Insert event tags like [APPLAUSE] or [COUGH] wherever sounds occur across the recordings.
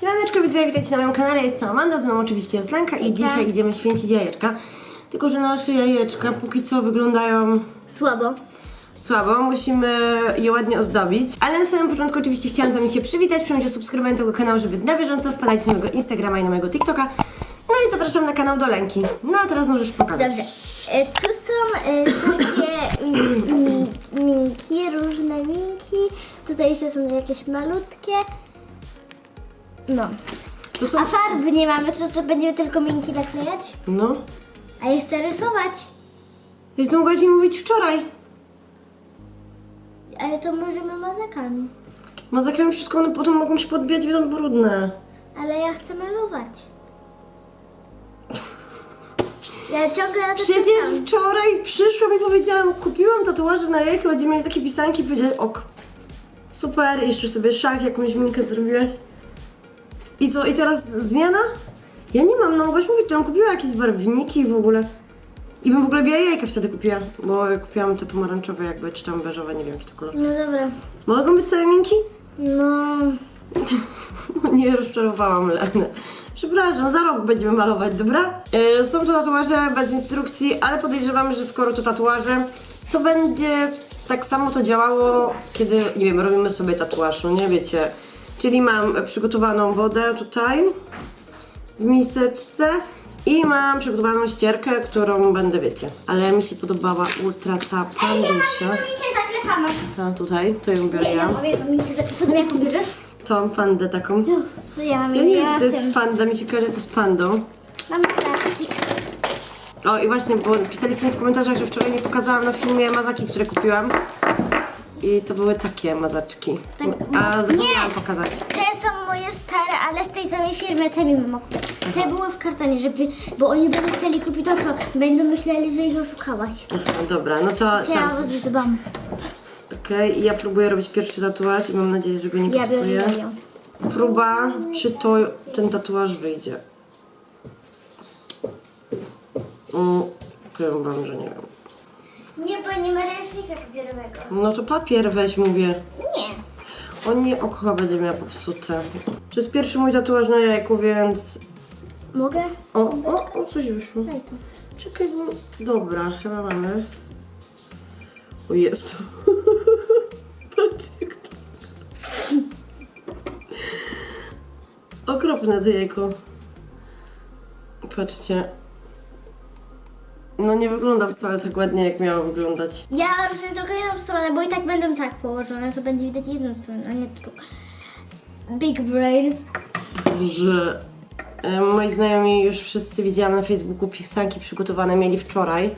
Siemaneczko, widzę, witajcie na moim kanale, jestem Amanda, z mną oczywiście jest Lenka i dzisiaj idziemy święcić jajeczka. Tylko, że nasze jajeczka póki co wyglądają Słabo. słabo, musimy je ładnie ozdobić. Ale na samym początku oczywiście chciałam z wami się przywitać, przyjąć o subskrybowanie tego kanału, żeby na bieżąco wpadać na mojego Instagrama i na mojego TikToka. No i zapraszam na kanał do Lenki. No a teraz możesz pokazać. Dobrze. E, tu są e, takie [CLEARS THROAT] min, minki, różne minki. Tutaj jeszcze są jakieś malutkie. No. To są... A farby nie mamy, to co będziemy tylko minki naklejać? No. A ja chcę rysować. Więc to mogłaś mi mówić wczoraj. Ale to możemy mazakami. Mazakami wszystko, one potem mogą się podbijać, będą brudne. Ale ja chcę malować. Ja ciągle na to Przecież czekam. wczoraj przyszłam i powiedziałam, kupiłam tatuaże na jajko, będziemy mieli takie pisanki i powiedzieli, ok, super, jeszcze sobie szach, jakąś minkę zrobiłaś. I co, i teraz zmiana? Ja nie mam, no mogłaś mówić, bym kupiła jakieś barwniki w ogóle. I bym w ogóle białe jajka wtedy kupiła, bo kupiłam te pomarańczowe jakby, czy tam beżowe, nie wiem jaki to kolor. No dobra. Mogą być same minki? No. [LAUGHS] Nie rozczarowałam Lenę. Przepraszam, za rok będziemy malować, dobra? Yy, są to tatuaże bez instrukcji, ale podejrzewam, że skoro to tatuaże, to będzie tak samo to działało, kiedy, nie wiem, robimy sobie tatuaż, no nie wiecie. Czyli mam przygotowaną wodę tutaj w miseczce i mam przygotowaną ścierkę, którą będę, wiecie. Ale mi się podobała ultra ta pandusia. Zaklepano. Ta tutaj, to ją biorę ja zaklepaną. Jaką bierzesz? Tą pandę taką. No ja mam Ja nie wiem, czy to jest panda, mi się kojarzy to z pandą. Mam ptaszki. O i właśnie, bo pisaliście mi w komentarzach, że wczoraj nie pokazałam na filmie mazaki, które kupiłam. I to były takie mazaczki. Tak, A zapomniałam nie. pokazać. Te są moje stare, ale z tej samej firmy, te mi mama kupiła. Te były w kartonie, żeby, bo oni będą chcieli kupić to, co będą myśleli, że ich oszukałaś. Aha, dobra, no to tak. was zdobam. Okej, i ja próbuję robić pierwszy tatuaż i mam nadzieję, że go nie Ja biorę popsuję. ją. Próba, czy to ten tatuaż wyjdzie. Mm, powiem wam, że nie wiem. Nie, bo nie ma ręcznika papierowego. No to papier weź, mówię. Nie. O nie, oko będzie miała popsute. To jest pierwszy mój tatuaż na jajku, więc... Mogę? O, o, o, coś wyszło. Daj to. Czekaj, bo... Dobra, chyba mamy. O Jezu. [LAUGHS] Patrz jak to... Okropne to jajko. Patrzcie. No nie wygląda wcale tak ładnie, jak miało wyglądać. Ja rysuję tylko jedną stronę, bo i tak będą tak położone, to będzie widać jedną stronę, a nie drugą. Big brain. Że e, moi znajomi już wszyscy widziałam na Facebooku pisanki przygotowane mieli wczoraj.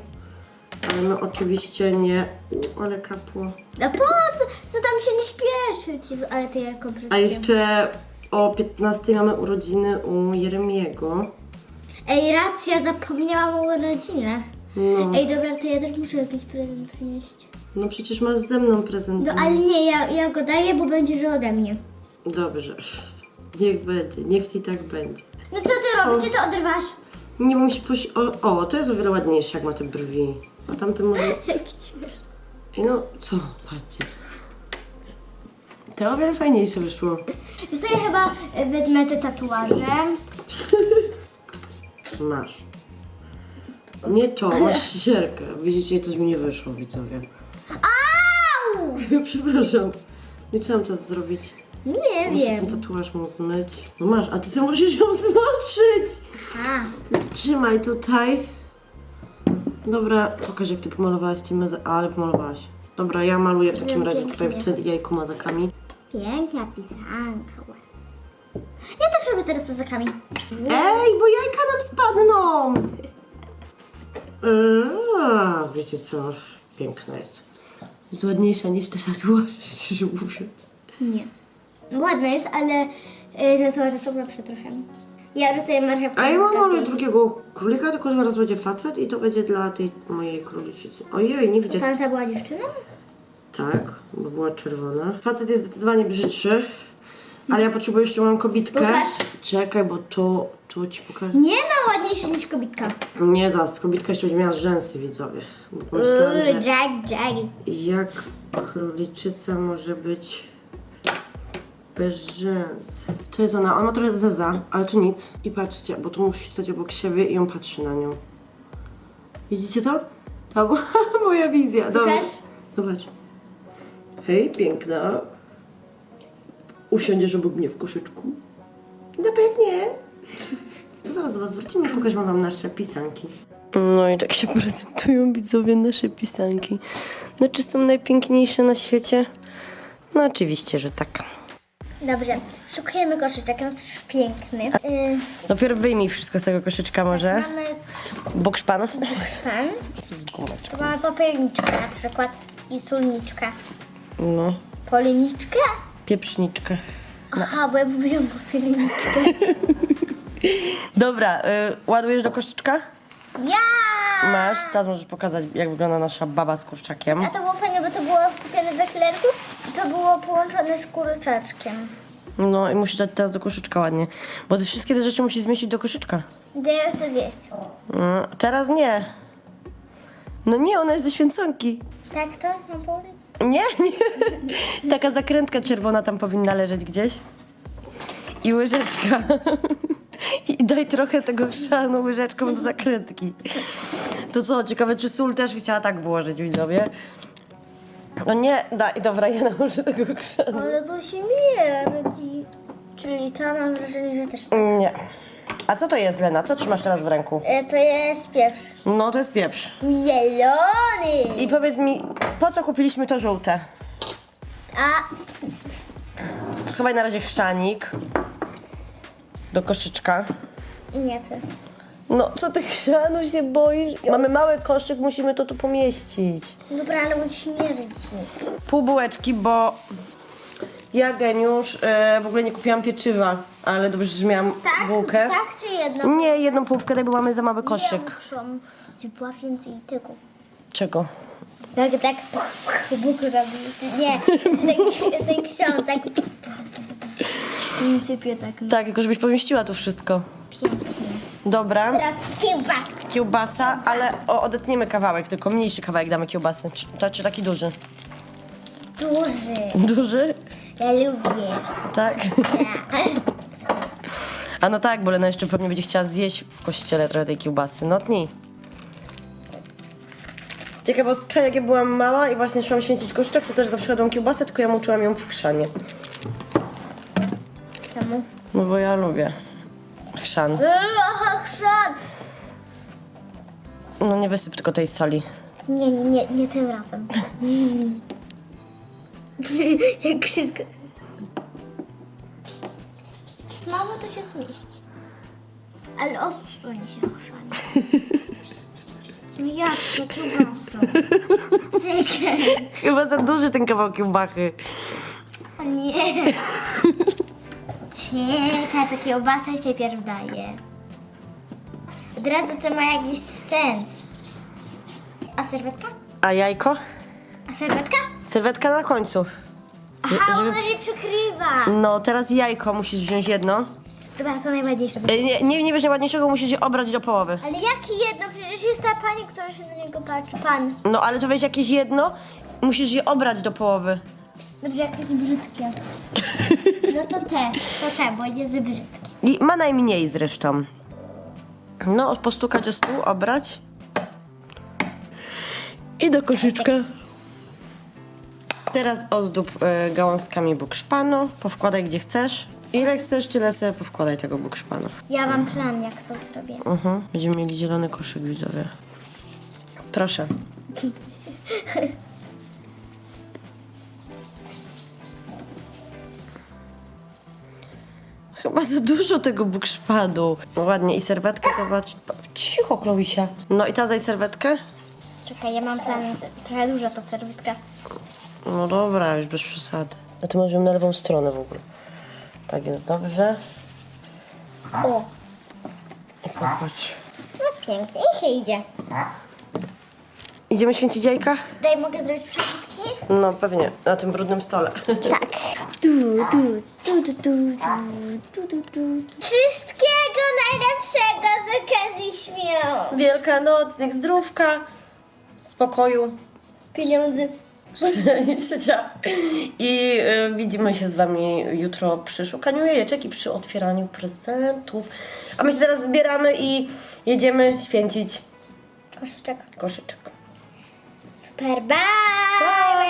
Ale my oczywiście nie. U, ale kapło. A po co? Co tam się nie śpieszyć? Jezu, Ale ty jako brzydkie. A jeszcze o 15 mamy urodziny u Jeremiego. Ej, racja, zapomniałam o urodzinach. No, Ej, dobra, to ja też muszę jakiś prezent przynieść. no przecież masz ze mną prezent. No ale nie, ja, ja go daję, bo będzie, że ode mnie. Dobrze. [LAUGHS] Niech będzie, niech ci tak będzie. No co ty robisz? Czy to odrywasz? Nie się posi... O, o, to jest o wiele ładniejsze, jak ma te brwi. A tamte może... [LAUGHS] Jaki śmieszny. Ej, no, co? Patrzcie. To o wiele fajniejsze wyszło. Wiesz co, ja chyba e, wezmę te tatuaże. [LAUGHS] Masz. Nie to, masz ścierkę. [LAUGHS] Widzicie, coś mi nie wyszło, widzowie. Au! [LAUGHS] Przepraszam. Nie chciałam to zrobić. Nie Muszę wiem. ten tatuaż mu zmyć. No masz, a ty sobie musisz ją [LAUGHS] zmoczyć. A, Trzymaj tutaj. Dobra, pokaż jak ty pomalowałaś tym maza... Ale pomalowałaś. Dobra, ja maluję w takim razie tutaj w te jajko mazakami. piękna pisanka. Ja też robię teraz plecakami. Ej, bo jajka nam spadną! Eee, wiecie co? Piękna jest. Jest ładniejsza niż te tatuaże, szczerze mówiąc. Nie. Ładna jest, ale e, tatuaże są lepsze trochę. Ja rysuję marchewkę. A ja mam takiej- drugiego królika, tylko teraz będzie facet i to będzie dla tej mojej króliczycy. Ojej, nie widzę. Tamta była dziewczyną? Tak, bo była czerwona. Facet jest zdecydowanie brzydszy, ale ja potrzebuję jeszcze moją kobitkę. Pokaż. Czekaj, bo to, to ci pokażę. Nie ma ładniejszy niż kobitka. Nie, zaraz, kobitka jeszcze będzie miała rzęsy, widzowie. Bo Pomyślałam, Uuu, że... jag, jag. Jak króliczyca może być. Bez rzęs. To jest ona. On ma trochę zeza, ale tu nic. I patrzcie, bo tu musi stać obok siebie i on patrzy na nią. Widzicie to? To była [LAUGHS] moja wizja. Dobra. Pokaż. Zobacz. Hej, piękna. Usiądziesz obok mnie w koszyczku? No pewnie. Zaraz do was wrócimy i pokażemy wam nasze pisanki. No i tak się prezentują widzowie nasze pisanki. No czy są najpiękniejsze na świecie? No oczywiście, że tak. Dobrze, szukujemy koszyczek, on jest piękny. Yy, Najpierw wyjmij wszystko z tego koszyczka może. mamy Bokszpan. szpan, Z gumeczką. mamy popierniczkę na przykład i sulniczkę. No, Poleniczkę? Pieprzniczkę. Aha, bo ja mówiłam popierniczkę. [LAUGHS] Dobra, y, ładujesz do koszyczka? Ja! Masz, teraz możesz pokazać jak wygląda nasza baba z kurczakiem. A to było fajne, bo to było kupione we klerku i to było połączone z kurczaczkiem. No i musisz dać teraz do koszyczka ładnie. Bo te wszystkie te rzeczy musisz zmieścić do koszyczka. Gdzie ja chcę zjeść? No, teraz nie. No nie, ona jest do święconki. Tak to mam powiedzieć? Nie, nie. Taka zakrętka czerwona tam powinna leżeć gdzieś. I łyżeczka. I daj trochę tego chrzanu łyżeczką do zakrętki. To co, ciekawe czy sól też chciała tak włożyć, widzowie? No nie, daj, dobra, ja nałożę tego chrzanu. Ale to się mierdzi. Czyli to mam wrażenie, że też tak. Nie. A co to jest, Lena? Co trzymasz teraz w ręku? E, to jest pieprz. No, to jest pieprz. Zielony! I powiedz mi, po co kupiliśmy to żółte? A Schowaj na razie chrzanik do koszyczka. nie ty. No, co ty chrzanu się boisz? Mamy mały koszyk, musimy to tu pomieścić. Dobra, ale on śmierdzi. Pół bułeczki, bo ja, geniusz, e, w ogóle nie kupiłam pieczywa, ale dobrze, że miałam Tak? bułkę. Tak czy jedno? Nie, jedną połówkę daj, bo mamy za mały koszyk. Większą. Czy była więcej tego? Czego? Jak tak Bóg robi. Nie, ten, ten ksiądz tak nie sypie tak no. Tak, tylko żebyś pomieściła tu wszystko. pięknie. Dobra, Teraz kiełbaska. kiełbasa, ale o, odetniemy kawałek, tylko mniejszy kawałek damy kiełbasy. Czy, to, czy taki duży? Duży. Duży? Ja lubię. Tak. [LAUGHS] A no tak, bo Lena jeszcze pewnie będzie chciała zjeść w kościele trochę tej kiełbasy. No tnij. Ciekawostka, jak ja byłam mała i właśnie szłam święcić koszyczek, to też zawsze jadłam kiełbasę, tylko ja muczyłam ją w chrzanie. Czemu? No bo ja lubię chrzan. Aha, chrzan! No nie wysyp tylko tej soli. Nie, nie, nie, nie tym razem. [LAUGHS] [LAUGHS] Jak wszystko. Mało to się zmieści. Ale odsuń się, chrzanie. No ja się kiełbasą. Czekaj. Chyba za duży ten kawał kiełbachy. O nie. Czekaj, to kiełbasa się pierw daje. Od razu to ma jakiś sens. A serwetka? A jajko? A serwetka? Serwetka na końcu. Aha, żeby- ona się przykrywa. No, teraz jajko musisz wziąć jedno. Dobra, to najważniejsze. E, Nie, nie, nie bierz najładniejszego, musisz je obrać do połowy. Ale jakie jedno? Przecież jest ta pani, która się na niego patrzy. Pan. No, ale to weź jakieś jedno, musisz je obrać do połowy. Dobrze, jakieś brzydkie. [LAUGHS] No to te, to te, bo jest brzydkie. I ma najmniej zresztą. No, postukać o stół, obrać. I do koszyczka. Teraz ozdób e, gałązkami bukszpanu. Powkładaj gdzie chcesz. Ile chcesz, tyle sobie powkładaj tego bukszpanu. Ja mam plan, jak to zrobię. Mhm. Będziemy mieli zielony koszyk, widzowie. Proszę. [LAUGHS] Chyba za dużo tego bukszpadu. Ładnie i serwetkę zobacz. Cicho, Klausia. No i ta zaj serwetkę? Czekaj, ja mam plan. Jest trochę duża ta serwetka. No dobra, już bez przesady. A ty możemy na lewą stronę w ogóle. Tak jest dobrze. O, I popatrz. no pięknie. I się idzie. Idziemy święcić jajka? Daj, mogę zrobić przebitki? No pewnie, na tym brudnym stole. Tak. Du, du, du, du, du, du, du, du. Wszystkiego najlepszego z okazji świąt. Wielkanocnych, zdrówka, spokoju. Pieniądze. Szczęścia. I y, widzimy się z Wami jutro przy szukaniu jajeczek i przy otwieraniu prezentów. A my się teraz zbieramy i jedziemy święcić Koszyczek. koszyczek. Super, bye!